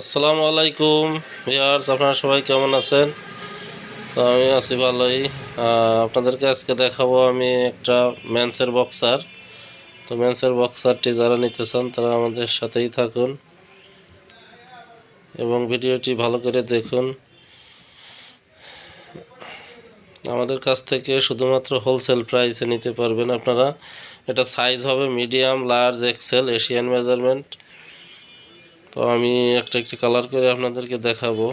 আসসালামু আলাইকুম ভিয়ার্স আপনারা সবাই কেমন আছেন? তো আমি আছি ভালোই। আপনাদেরকে আজকে দেখাবো আমি একটা ম্যান্সের বক্সার। তো ম্যান্সের বক্সারটি যারা নিতে চান, তারা আমাদের সাথেই থাকুন এবং ভিডিওটি ভালো করে দেখুন। আমাদের কাছ থেকে শুধুমাত্র হোলসেল প্রাইসে নিতে পারবেন আপনারা। এটা সাইজ হবে medium, large, XL, Asian measurement. তো আমি একটা, একটি কালার করে আপনাদেরকে দেখাবো।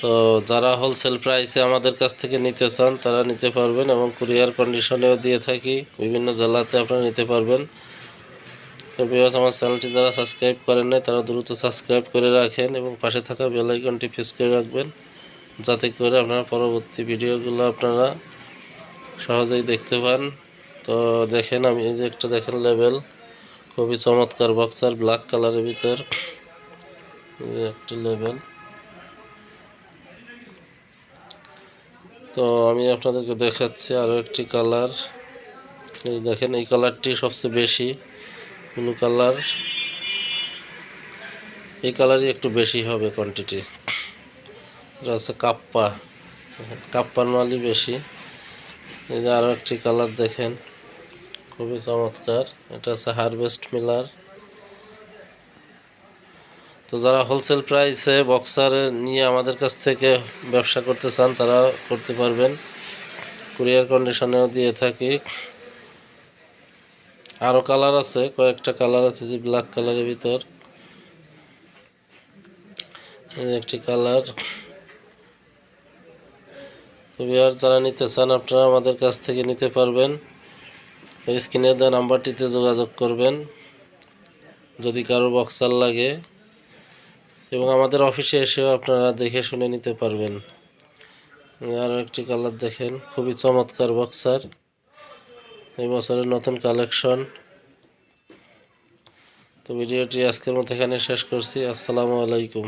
তো যারা হোলসেল প্রাইসে আমাদের কাছ থেকে নিতে চান, তারা নিতে পারবেন এবং কুরিয়ার কন্ডিশনেও দিয়ে থাকি। বিভিন্ন জেলাতে আপনারা নিতে পারবেন। তো বিকজ আমার চ্যানেলটি যারা সাবস্ক্রাইব করেন নাই, তারা দ্রুত সাবস্ক্রাইব করে রাখেন এবং পাশে থাকা বেল আইকনটি প্রেস করে রাখবেন, যাতে করে আপনারা পরবর্তী ভিডিওগুলো আপনারা সহজেই দেখতে পান। তো দেখেন, আমি এই যে একটা দেখেন লেভেল খুবই চমৎকার বক্সার ব্ল্যাক কালারের ভিতর। একটা লেভেল তো আমি আপনাদেরকে দেখাচ্ছি আরও একটি কালার এই দেখেন, এই কালারটি সবচেয়ে বেশি ব্লু কালার এই কালারই একটু বেশি হবে কোয়ান্টিটি এটা হচ্ছে কাপ্পা। কাপ্পার মালই বেশি। এই যে আরও একটি কালার দেখেন। খুবই চমৎকার। এটা হচ্ছে হারভেস্ট মিলার তো যারা হোলসেল প্রাইসে বক্সার নিয়ে আমাদের কাছ থেকে ব্যবসা করতে চান তারা করতে পারবেন। কুরিয়ার কন্ডিশনেও দিয়ে থাকি। আরও কালার আছে, কয়েকটা কালার আছে যে ব্ল্যাক কালারের ভিতর। একটি কালার তো বিহার যারা নিতে চান, আপনারা আমাদের কাছ থেকে নিতে পারবেন। স্ক্রিনে দেওয়া নাম্বারটিতে যোগাযোগ করবেন, যদি কারও বক্সার লাগে। এবং আমাদের অফিসে এসেও আপনারা দেখে শুনে নিতে পারবেন। আরও একটি কালার দেখেন, খুবই চমৎকার বক্সার এই বছরের নতুন কালেকশন। তো ভিডিওটি আজকের মতো এখানে শেষ করছি। আসসালামু আলাইকুম।